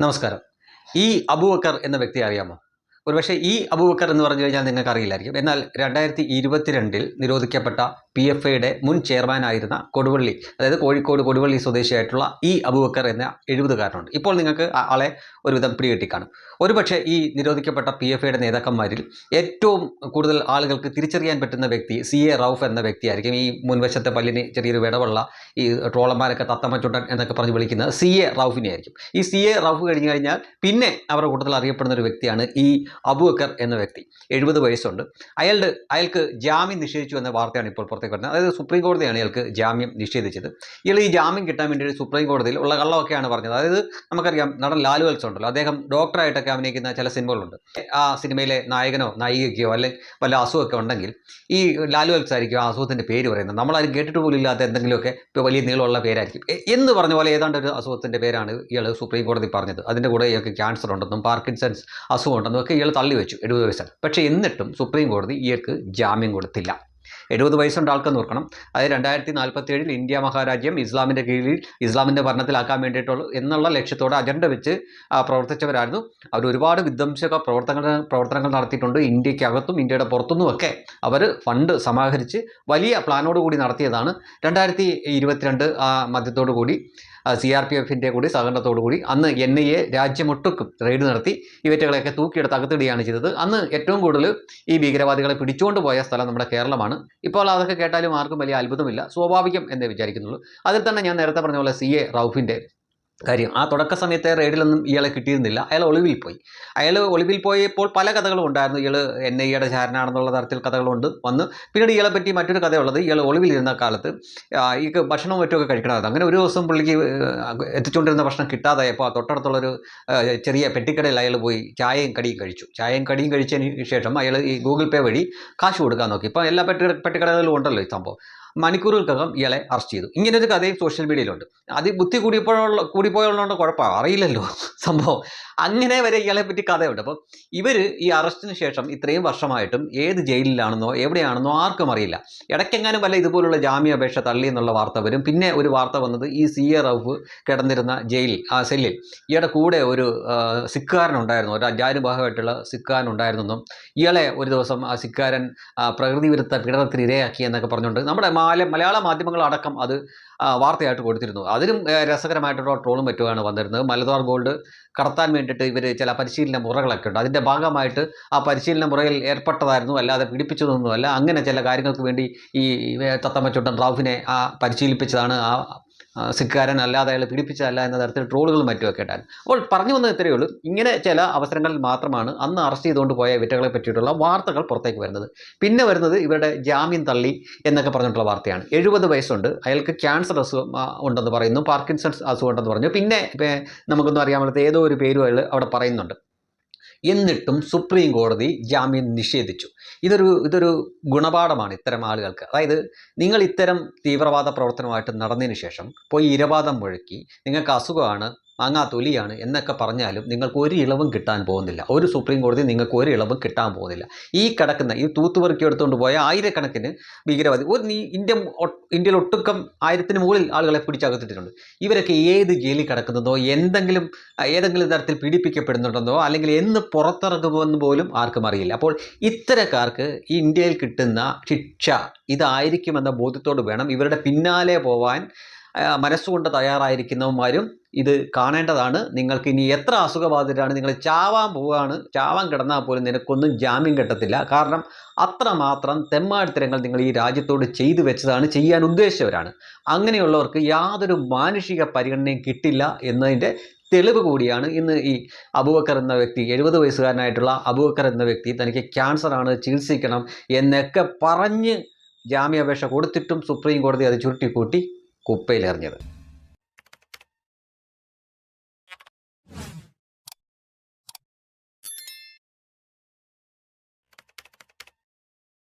നമസ്കാരം. ഈ അബൂബക്കർ എന്ന വ്യക്തി അറിയാമോ? ഒരുപക്ഷെ ഈ അബൂബക്കർ എന്ന് പറഞ്ഞു കഴിഞ്ഞാൽ നിങ്ങൾക്ക് അറിയില്ലായിരിക്കും എന്നാൽ രണ്ടായിരത്തി ഇരുപത്തിരണ്ടിൽ നിരോധിക്കപ്പെട്ട പി എഫ് ഐയുടെ മുൻ ചെയർമാനായിരുന്ന കൊടുവള്ളി അതായത് കോഴിക്കോട് കൊടുവള്ളി സ്വദേശിയായിട്ടുള്ള ഇ അബുബക്കർ എന്ന എഴുപതുകാരനുണ്ട്. ഇപ്പോൾ നിങ്ങൾക്ക് ആളെ ഒരുവിധം പിടികിട്ടിക്കാണും ഒരുപക്ഷെ ഈ നിരോധിക്കപ്പെട്ട പി എഫ് ഐയുടെ നേതാക്കന്മാരിൽ ഏറ്റവും കൂടുതൽ ആളുകൾക്ക് തിരിച്ചറിയാൻ പറ്റുന്ന വ്യക്തി സി എ റൌഫ് എന്ന വ്യക്തിയായിരിക്കും ഈ മുൻവശത്തെ പല്ലിന് ചെറിയൊരു വിടവുള്ള ഈ ട്രോളന്മാരൊക്കെ തത്തമ്മച്ചുണ്ടൻ എന്നൊക്കെ പറഞ്ഞ് വിളിക്കുന്നത് സി എ റൌഫിനെ ആയിരിക്കും ഈ സി എ റൌഫ് കഴിഞ്ഞ് കഴിഞ്ഞാൽ പിന്നെ അവരുടെ കൂട്ടത്തിൽ അറിയപ്പെടുന്ന ഒരു വ്യക്തിയാണ് ഈ അബുബക്കർ എന്ന വ്യക്തി. എഴുപത് വയസ്സുണ്ട്. അയാളുടെ അയാൾക്ക് ജാമ്യം നിഷേധിച്ചു എന്ന വാർത്തയാണ് ഇപ്പോൾ പുറത്തേക്ക് അതായത് സുപ്രീം കോടതിയാണ് ഇയാൾക്ക് ജാമ്യം നിഷേധിച്ചത്. ഇയാൾ ഈ ജാമ്യം കിട്ടാൻ വേണ്ടി സുപ്രീം കോടതിയിൽ ഉള്ള കള്ളമൊക്കെയാണ് പറഞ്ഞത്. അതായത് നമുക്കറിയാം നടൻ ലാലു വത്സ ഉണ്ടല്ലോ അദ്ദേഹം ഡോക്ടറായിട്ടൊക്കെ അഭിനയിക്കുന്ന ചില സിനിമകളുണ്ട്. ആ സിനിമയിലെ നായകനോ നായികയ്ക്കോ അല്ലെങ്കിൽ വല്ല അസുഖമൊക്കെ ഉണ്ടെങ്കിൽ ഈ ലാലു വത്സ ആയിരിക്കും ആ അസുഖത്തിന്റെ പേര് പറയുന്നത്. നമ്മളാരും കേട്ടിട്ട് പോലും ഇല്ലാത്ത എന്തെങ്കിലുമൊക്കെ വലിയ നീളമുള്ള പേരായിരിക്കും. എന്ന് പറഞ്ഞ പോലെ ഏതാണ്ട് ഒരു അസുഖത്തിന്റെ പേരാണ് ഇയാൾ സുപ്രീം കോടതി പറഞ്ഞത്. അതിന്റെ കൂടെ ഇയാൾക്ക് ക്യാൻസർ ഉണ്ടെന്നും പാർക്കിൻസൺസ് അസുഖം ഉണ്ടെന്നും ഒക്കെ ഇയാൾ തള്ളി വെച്ചു എഴുപത് വയസ്സാണ്. പക്ഷേ എന്നിട്ടും സുപ്രീം കോടതി ഇയാൾക്ക് ജാമ്യം കൊടുത്തില്ല. എഴുപത് വയസ്സുണ്ട് ആൾക്കെന്ന് ഓർക്കണം. അതായത് രണ്ടായിരത്തി നാൽപ്പത്തി ഏഴിൽ ഇന്ത്യ മഹാരാജ്യം ഇസ്ലാമിന്റെ കീഴിൽ ഇസ്ലാമിന്റെ ഭരണത്തിലാക്കാൻ വേണ്ടിയിട്ടുള്ള എന്നുള്ള ലക്ഷ്യത്തോടെ അജണ്ട വെച്ച് പ്രവർത്തിച്ചവരായിരുന്നു. അവർ ഒരുപാട് വിധ്വംസക പ്രവർത്തനങ്ങൾ പ്രവർത്തനങ്ങൾ നടത്തിയിട്ടുണ്ട് ഇന്ത്യക്കകത്തും ഇന്ത്യയുടെ പുറത്തുനിന്നും ഒക്കെ. അവർ ഫണ്ട് സമാഹരിച്ച് വലിയ പ്ലാനോട് കൂടി നടത്തിയതാണ്. രണ്ടായിരത്തി ഇരുപത്തിരണ്ട് മധ്യത്തോടു കൂടി സി ആർ പി എഫിന്റെ കൂടി സഹകരണത്തോടു കൂടി അന്ന് എൻ ഐ എ രാജ്യമൊട്ടുക്കും റെയ്ഡ് നടത്തി ഇവറ്റകളെയൊക്കെ തൂക്കിയെടുത്ത് അകത്തിടുകയാണ് ചെയ്തത്. അന്ന് ഏറ്റവും കൂടുതൽ ഈ ഭീകരവാദികളെ പിടിച്ചുകൊണ്ട് പോയ സ്ഥലം നമ്മുടെ കേരളമാണ്. ഇപ്പോൾ അതൊക്കെ കേട്ടാലും ആർക്കും വലിയ അത്ഭുതമില്ല. സ്വാഭാവികം എന്നേ വിചാരിക്കുന്നുള്ളൂ. അതിൽ തന്നെ ഞാൻ നേരത്തെ പറഞ്ഞ പോലെ സി എ റൌഫിന്റെ കാര്യം ആ തുടക്ക സമയത്തെ റെയ്ഡിലൊന്നും ഇയാളെ കിട്ടിയിരുന്നില്ല. അയാൾ ഒളിവിൽ പോയി. അയാൾ ഒളിവിൽ പോയപ്പോൾ പല കഥകളും ഉണ്ടായിരുന്നു. ഇയാൾ എൻ ഐ എയുടെ ചാരനാണെന്നുള്ള തരത്തിൽ കഥകളുണ്ട് വന്ന്. പിന്നീട് ഇയാളെ പറ്റി മറ്റൊരു കഥയുള്ളത് ഇയാൾ ഒളിവിലിരുന്ന കാലത്ത് ഈ ഭക്ഷണവും മറ്റുമൊക്കെ കഴിക്കണമായിരുന്നു അങ്ങനെ ഒരു ദിവസം പുള്ളിക്ക് എത്തിച്ചുകൊണ്ടിരുന്ന ഭക്ഷണം കിട്ടാതായപ്പോൾ ആ തൊട്ടടുത്തുള്ളൊരു ചെറിയ പെട്ടിക്കടയിൽ അയാൾ പോയി ചായയും കടിയും കഴിച്ചു. ചായയും കടിയും കഴിച്ചതിന് ശേഷം അയാൾ ഈ ഗൂഗിൾ പേ വഴി കാശ് കൊടുക്കാൻ നോക്കി. ഇപ്പോൾ എല്ലാ പെട്ടി പെട്ടിക്കടകളിലും ഉണ്ടല്ലോ ഈ സംഭവം. മണിക്കൂറുകൾക്കകം ഇയാളെ അറസ്റ്റ് ചെയ്തു. ഇങ്ങനൊരു കഥയും സോഷ്യൽ മീഡിയയിലുണ്ട് അത് ബുദ്ധി കൂടിയപ്പോഴുള്ള കൂടിപ്പോയുള്ളതുകൊണ്ട് കുഴപ്പമാണ് അറിയില്ലല്ലോ സംഭവം. അങ്ങനെ വരെ ഇയാളെ പറ്റി കഥയുണ്ട്. അപ്പം ഇവർ ഈ അറസ്റ്റിന് ശേഷം ഇത്രയും വർഷമായിട്ടും ഏത് ജയിലിലാണെന്നോ എവിടെയാണെന്നോ ആർക്കും അറിയില്ല. ഇടയ്ക്കെങ്ങാനും വല്ല ഇതുപോലുള്ള ജാമ്യാപേക്ഷ തള്ളി എന്നുള്ള വാർത്ത വരും. പിന്നെ ഒരു വാർത്ത വന്നത് ഈ സി എ റൌഫ് കിടന്നിരുന്ന ജയിൽ ആ സെല്ലിൽ. ഇയാളുടെ കൂടെ ഒരു സിക്കുകാരനുണ്ടായിരുന്നു. ഒരു അജാനുഭാഗമായിട്ടുള്ള സിക്കുകാരനുണ്ടായിരുന്നെന്നും ഇയാളെ ഒരു ദിവസം ആ സിക്കാരൻ പ്രകൃതി വിരുദ്ധ പീഡനത്തിന് ഇരയാക്കി എന്നൊക്കെ പറഞ്ഞുകൊണ്ട് നമ്മുടെ മാല മലയാള മാധ്യമങ്ങളടക്കം അത് വാർത്തയായിട്ട് കൊടുത്തിരുന്നു. അതിനും രസകരമായിട്ടുള്ള ട്രോളും മറ്റുമാണ് വന്നിരുന്നത്. മലബാർ ഗോൾഡ് കടത്താൻ വേണ്ടിയിട്ട് ഇവർ ചില പരിശീലന മുറകളൊക്കെ ഉണ്ട്. അതിന്റെ ഭാഗമായിട്ട് ആ പരിശീലന മുറയിൽ ഏർപ്പെട്ടതായിരുന്നു അല്ലാതെ പിടിപ്പിച്ചതൊന്നുമല്ല അങ്ങനെ ചില കാര്യങ്ങൾക്ക് വേണ്ടി ഈ തത്തമ്മച്ചുട്ടൻ റാഫിനെ ആ പരിശീലിപ്പിച്ചതാണ് ആ, സിക്കാരൻ അല്ലാതെ അയാൾ പീഡിപ്പിച്ചതല്ല എന്ന തരത്തിൽ ട്രോളുകളും മറ്റുമൊക്കെ ഉണ്ടായിരുന്നു അപ്പോൾ പറഞ്ഞു വന്നത് ഇത്രയേ ഉള്ളൂ. ഇങ്ങനെ ചില അവസരങ്ങളിൽ മാത്രമാണ് അന്ന് അറസ്റ്റ് ചെയ്തുകൊണ്ട് പോയ വിറ്റകളെ പറ്റിയിട്ടുള്ള വാർത്തകൾ പുറത്തേക്ക് വരുന്നത്. പിന്നെ വരുന്നത് ഇവരുടെ ജാമ്യം തള്ളി എന്നൊക്കെ പറഞ്ഞിട്ടുള്ള വാർത്തയാണ്. എഴുപത് വയസ്സുണ്ട്. അയാൾക്ക് ക്യാൻസർ അസുഖം ഉണ്ടെന്ന് പറയുന്നു. പാർക്കിൻസൺസ് അസുഖം ഉണ്ടെന്ന് പറഞ്ഞു. പിന്നെ നമുക്കൊന്നും അറിയാൻ പറ്റാത്ത ഏതോ ഒരു പേരും അയാൾ അവിടെ പറയുന്നുണ്ട്. എന്നിട്ടും സുപ്രീം കോടതി ജാമ്യം നിഷേധിച്ചു. ഇതൊരു ഇതൊരു ഗുണപാഠമാണ് ഇത്തരം ആളുകൾക്ക്. അതായത് നിങ്ങൾ ഇത്തരം തീവ്രവാദ പ്രവർത്തനമായിട്ട് നടന്നതിന് ശേഷം പോയി ഇരവാദം മുഴക്കി നിങ്ങൾക്ക് അസുഖമാണ് മാങ്ങാ തൊലിയാണ് എന്നൊക്കെ പറഞ്ഞാലും നിങ്ങൾക്ക് ഒരു ഇളവും കിട്ടാൻ പോകുന്നില്ല. ഒരു സുപ്രീം കോടതി നിങ്ങൾക്ക് ഒരു ഇളവും കിട്ടാൻ പോകുന്നില്ല. ഈ കിടക്കുന്ന ഈ തൂത്തുപെറുക്കി എടുത്തുകൊണ്ട് പോയ ആയിരക്കണക്കിന് ഭീകരവാദി ഒരു നീ ഇന്ത്യ ഇന്ത്യയിൽ ഒട്ടുക്കം ആയിരത്തിന് മുകളിൽ ആളുകളെ പിടിച്ചകത്തിട്ടുണ്ട് ഇവരൊക്കെ ഏത് ജയിലിൽ കിടക്കുന്നതോ എന്തെങ്കിലും ഏതെങ്കിലും തരത്തിൽ പീഡിപ്പിക്കപ്പെടുന്നുണ്ടെന്നോ അല്ലെങ്കിൽ എന്ന് പുറത്തിറങ്ങുമെന്ന് പോലും ആർക്കും അറിയില്ല. അപ്പോൾ ഇത്തരക്കാർക്ക് ഈ ഇന്ത്യയിൽ കിട്ടുന്ന ശിക്ഷ ഇതായിരിക്കുമെന്ന ബോധ്യത്തോട് വേണം ഇവരുടെ പിന്നാലെ പോവാൻ മനസ്സുകൊണ്ട് തയ്യാറായിരിക്കുന്നവന്മാരും ഇത് കാണേണ്ടതാണ്. നിങ്ങൾക്ക് ഇനി എത്ര അസുഖബാധിതരാണ് നിങ്ങൾ ചാവാൻ പോവുകയാണ് ചാവാൻ കിടന്നാൽ പോലും നിനക്കൊന്നും ജാമ്യം കിട്ടത്തില്ല. കാരണം അത്രമാത്രം തെമ്മാടിത്തരങ്ങൾ നിങ്ങൾ ഈ രാജ്യത്തോട് ചെയ്തു വെച്ചതാണ് ചെയ്യാൻ ഉദ്ദേശിച്ചവരാണ്. അങ്ങനെയുള്ളവർക്ക് യാതൊരു മാനുഷിക പരിഗണനയും കിട്ടില്ല എന്നതിന്റെ തെളിവ് കൂടിയാണ് ഇന്ന് ഈ അബൂബക്കർ എന്ന വ്യക്തി എഴുപത് വയസ്സുകാരനായിട്ടുള്ള അബൂബക്കർ എന്ന വ്യക്തി തനിക്ക് ക്യാൻസറാണ് ചികിത്സിക്കണം എന്നൊക്കെ പറഞ്ഞ് ജാമ്യാപേക്ഷ കൊടുത്തിട്ടും സുപ്രീം കോടതി അത് ചുരുട്ടിക്കൂട്ടി. കുപ്പയിലെറിഞ്ഞത്.